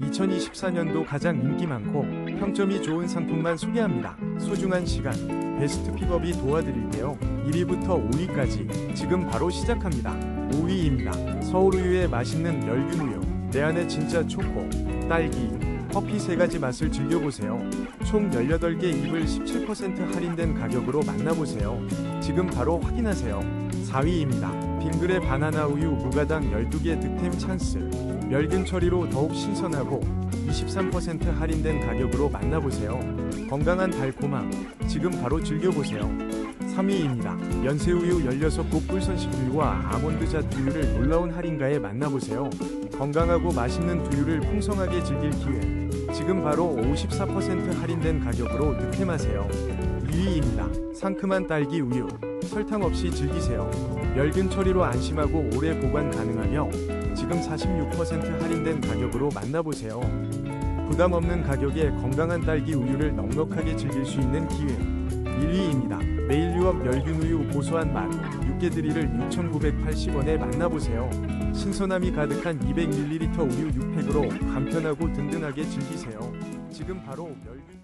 2024년도 가장 인기 많고 평점이 좋은 상품만 소개합니다. 소중한 시간, 베스트 픽업이 도와드릴게요. 1위부터 5위까지 지금 바로 시작합니다. 5위입니다. 서울우유의 맛있는 멸균우유. 내 안에 진짜 초코, 딸기, 커피 세 가지 맛을 즐겨보세요. 총 18개 입을 17% 할인된 가격으로 만나보세요. 지금 바로 확인하세요. 4위입니다. 빙그레 바나나 우유 무가당 12개 득템 찬스. 멸균 처리로 더욱 신선하고 23% 할인된 가격으로 만나보세요. 건강한 달콤함. 지금 바로 즐겨보세요. 3위입니다. 연세우유 16곡 꿀선식 우유와 아몬드자 두유를 놀라운 할인가에 만나보세요. 건강하고 맛있는 두유를 풍성하게 즐길 기회. 지금 바로 54% 할인된 가격으로 득템하세요. 2위입니다. 상큼한 딸기 우유. 설탕 없이 즐기세요. 멸균 처리로 안심하고 오래 보관 가능하며 지금 46% 할인된 가격으로 만나보세요. 부담 없는 가격에 건강한 딸기 우유를 넉넉하게 즐길 수 있는 기회. 1위입니다. 매일 유업 멸균 우유 고소한 맛 6개드리를 6,980원에 만나보세요. 신선함이 가득한 200ml 우유 6팩으로 간편하고 든든하게 즐기세요. 지금 바로 멸균